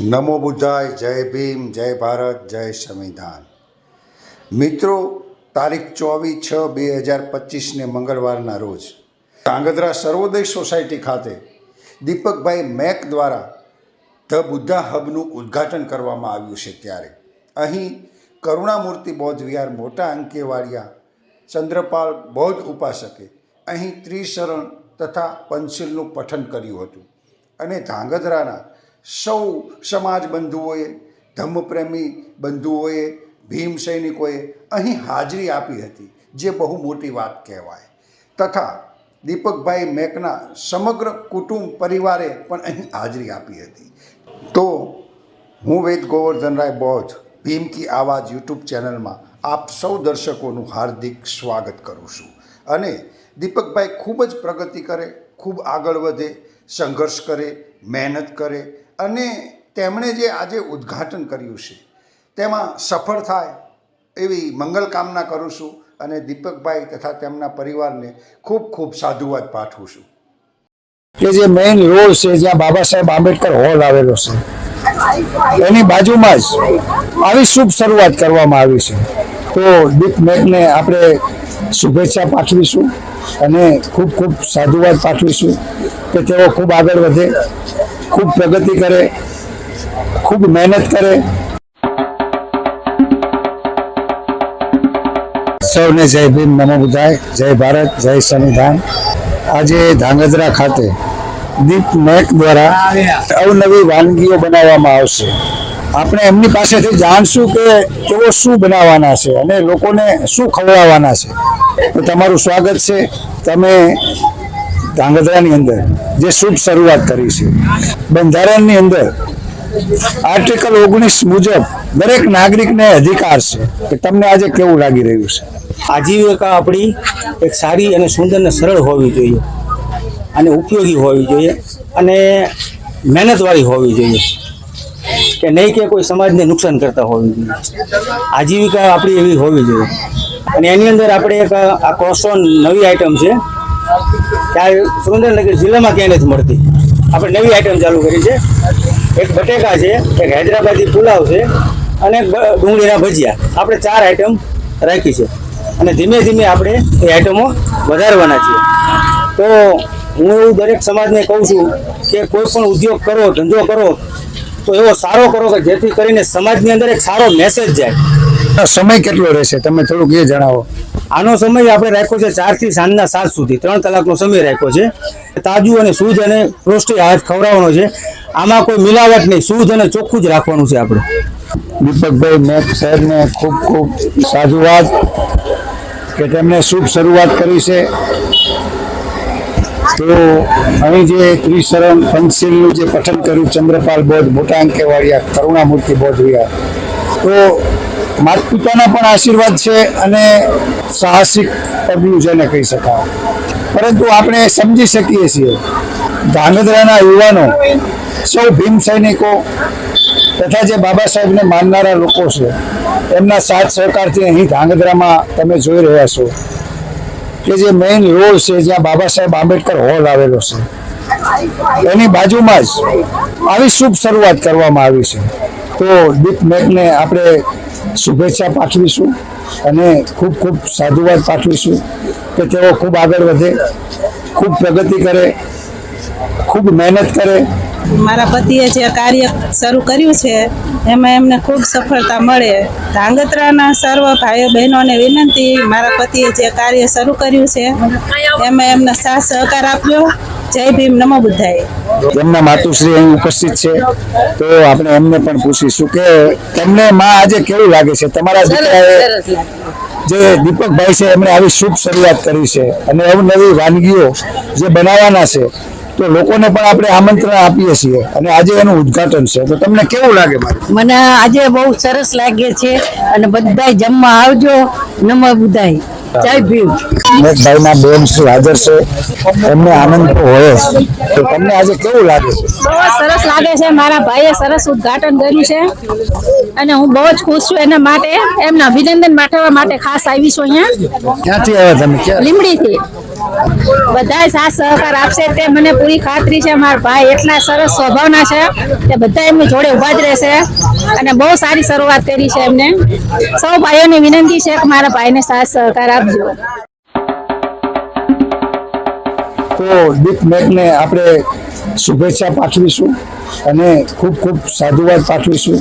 નમો બુદ્ધાય, જય ભીમ, જય ભારત, જય સંવિધાન. મિત્રો, તારીખ ચોવીસ છ બે હજાર પચીસને મંગળવારના રોજ કાંગધરા સર્વોદય સોસાયટી ખાતે દીપકભાઈ મેક દ્વારા ધ બુદ્ધા હબનું ઉદ્ઘાટન કરવામાં આવ્યું છે ત્યારે. અહીં કરુણામૂર્તિ બૌદ્ધ વિહાર મોટા અંકેવાડિયા, ચંદ્રપાલ બૌદ્ધ ઉપાસકે અહીં ત્રિશરણ તથા પંચશીલનું પઠન કર્યું હતું. અને ધાંગધ્રાના સૌ સમાજ બંધુઓએ ધર્મપ્રેમી બંધુઓએ, ભીમ સૈનિકોએ અહીં હાજરી આપી હતી, જે બહુ મોટી વાત કહેવાય. તથા દીપકભાઈ મેકના સમગ્ર કુટુંબ પરિવારે પણ અહીં હાજરી આપી હતી. તો હું વેદ ગોવર્ધનરાય બૌદ્ધ ભીમ કી આવાજ યુટ્યુબ ચેનલમાં આપ સૌ દર્શકોનું હાર્દિક સ્વાગત કરું છું. અને દીપકભાઈ ખૂબ જ પ્રગતિ કરે, ખૂબ આગળ વધે, સંઘર્ષ કરે, મહેનત કરે અને તેમણે જે આજે ઉદ્ઘાટન કર્યું છે, તેમાં સફળ થાય એવી મંગલ કામના કરું છું અને દીપકભાઈ તથા તેમના પરિવારને ખૂબ ખૂબ સાધુવાદ પાઠવું છું. કે જે મેઇન રોડ છે, જ્યાં બાબા સાહેબ આંબેડકર હોલ આવેલો છે, એની બાજુમાં જ આવી શુભ શરૂઆત કરવામાં આવી છે. તો દીપ મેકને આપણે શુભેચ્છા પાઠવીશું અને ખૂબ ખૂબ સાધુવાદ પાઠવીશું કે તેઓ ખૂબ આગળ વધે. ખૂબ પ્રગતિ કરે, ખૂબ મહેનત કરે. સૌને જય ભીમ, નમો બુધાય જય ભારત, જય સંવિધાન. આજે ધાંગધ્રા ખાતે દીપ મેક દ્વારા અવનવી વાનગીઓ બનાવવામાં આવશે. આપણે એમની પાસેથી જાણશું કે તેઓ શું બનાવવાના છે અને લોકોને શું ખવડાવવાના છે. તો તમારું સ્વાગત છે. તમે ધાંગધ્રાની અંદર જે શુભ શરૂઆત કરી છે. બંધારણની અંદર આર્ટિકલ ઓગણીસ મુજબ દરેક નાગરિકને અધિકાર છે. કે તમને આજે કેવું લાગી રહ્યું છે? આજીવિકા આપણી એક સારી અને સુંદર અને સરળ હોવી જોઈએ. અને ઉપયોગી હોવી જોઈએ. અને મહેનતવાળી હોવી જોઈએ. કે નહીં કે કોઈ સમાજને નુકસાન કરતા હોવી જોઈએ. આજીવિકા આપણી એવી હોવી જોઈએ. અને એની અંદર આપણે એક આ ક્રોસોન નવી આઈટમ છે. ત્યાં સુરેન્દ્રનગર જિલ્લામાં ક્યાંય નથી મળતી. આપણે નવી આઈટમ ચાલુ કરી છે. એક બટેકા છે, એક હૈદરાબાદી પુલાવ છે અને ડુંગળીના ભજીયા. આપણે ચાર આઈટમ રાખી છે. અને ધીમે ધીમે આપણે એ આઈટમો વધારવાના છીએ. તો હું એવું દરેક સમાજને કહું છું કે કોઈ પણ ઉદ્યોગ કરો, ધંધો કરો, તો એવો સારો કરો કે જેથી કરીને સમાજની અંદર એક સારો મેસેજ જાય. સમય કેટલો રહેશે? તમે થોડુંક એ જણાવો. આનો સમય આપણે રાખ્યો છે ચારથી સાંજના સાત સુધી. ત્રણ કલાકનો સમય રાખ્યો છે. તાજું અને શુદ્ધ અને પૌષ્ટિક આહાર ખવડાવવાનો છે. આમાં કોઈ મિલાવટ નહીં. શુદ્ધ અને ચોખ્ખું જ રાખવાનું છે આપણે. દીપકભાઈ મેક સાહેબને ખૂબ ખૂબ સાધુવાદ કે તેમણે શુભ શરૂઆત કરી છે. તો અહીં જે ત્રિશરણ પંચશીલનું જે પઠન કર્યું, ચંદ્રપાલ બોધ મોટા અંકેવાડિયા, કરુણામૂર્તિ બોધવિયા તો માતા પિતાના પણ આશીર્વાદ છે અને સાહસિક પગલું જેને કહી શકાય. પરંતુ આપણે સમજી શકીએ છીએ ધાંગધ્રાના યુવાનો, સૌ ભીમ સૈનિકો તથા જે બાબા સાહેબને માનનારા લોકો છે, એમના સાથ સહકારથી અહીં ધાંગધ્રામાં તમે જોઈ રહ્યા છો કે જે મેઇન રોડ છે જ્યાં બાબા સાહેબ આંબેડકર હોલ આવેલો છે. એની બાજુમાં જ આવી શુભ શરૂઆત કરવામાં આવી છે. તો દીપ મેકને આપણે શુભેચ્છા પાઠવીશું અને ખૂબ ખૂબ સાધુવાદ પાઠવીશું કે તેઓ ખૂબ આગળ વધે, ખૂબ પ્રગતિ કરે, ખૂબ મહેનત કરે. મારા પતિએ જે કાર્ય શરૂ કર્યું છે, એમાં એમને ખૂબ સફળતા મળે. ધાંગધ્રાના સર્વ ભાઈઓ બહેનોને વિનંતી, મારા પતિએ જે કાર્ય શરૂ કર્યું છે, એમાં એમને સાથ સહકાર આપ્યો જય ભીમ નમો બુદ્ધાય. એમના માતુશ્રી અહીં ઉપસ્થિત છે તો આપણે એમને પણ પૂછીશું કે તમને માં આજે કેવું લાગે છે? તમારા દીકરાએ જે દીપકભાઈ છે એમણે આવી શુભ શરૂઆત કરી છે અને અવનવી વાનગીઓ જે બનાવવાના છે તો લોકોને પણ આપણે આમંત્રણ આપીએ છીએ અને આજે એનું ઉદ્ઘાટન છે. તો તમને કેવું લાગે મને આજે બહુ સરસ લાગે છે અને બધા જમવા આવજો નમો બુધાય જય ભીમ. બેન શ્રી હાજર છે. એમને આનંદ તો હોય તો તમને આજે કેવું લાગે? છે બહુ સરસ લાગે છે. મારા ભાઈએ સરસ ઉદ્ઘાટન કર્યું છે. અને હું બહુ જ ખુશ છું એના માટે. એમના અભિનંદન પાઠવવા માટે ખાસ આવી છું અહીંયા. ક્યાંથી આવ્યા તમે? લીમડીથી બધા સાથ સહકાર આપશે તે મને પૂરી ખાતરી છે. મારા ભાઈ એટલા સરસ સ્વભાવના છે કે બધા એમની જોડે ઊભા જ રહેશે. અને બહુ સારી શરૂઆત કરી છે એમને. સૌ ભાઈઓને વિનંતી છે કે મારા ભાઈને સાથ સહકાર આપજો. તો દીપ મેઘને આપણે શુભેચ્છા પાઠવીશું અને ખૂબ ખૂબ સાધુવાદ પાઠવીશું.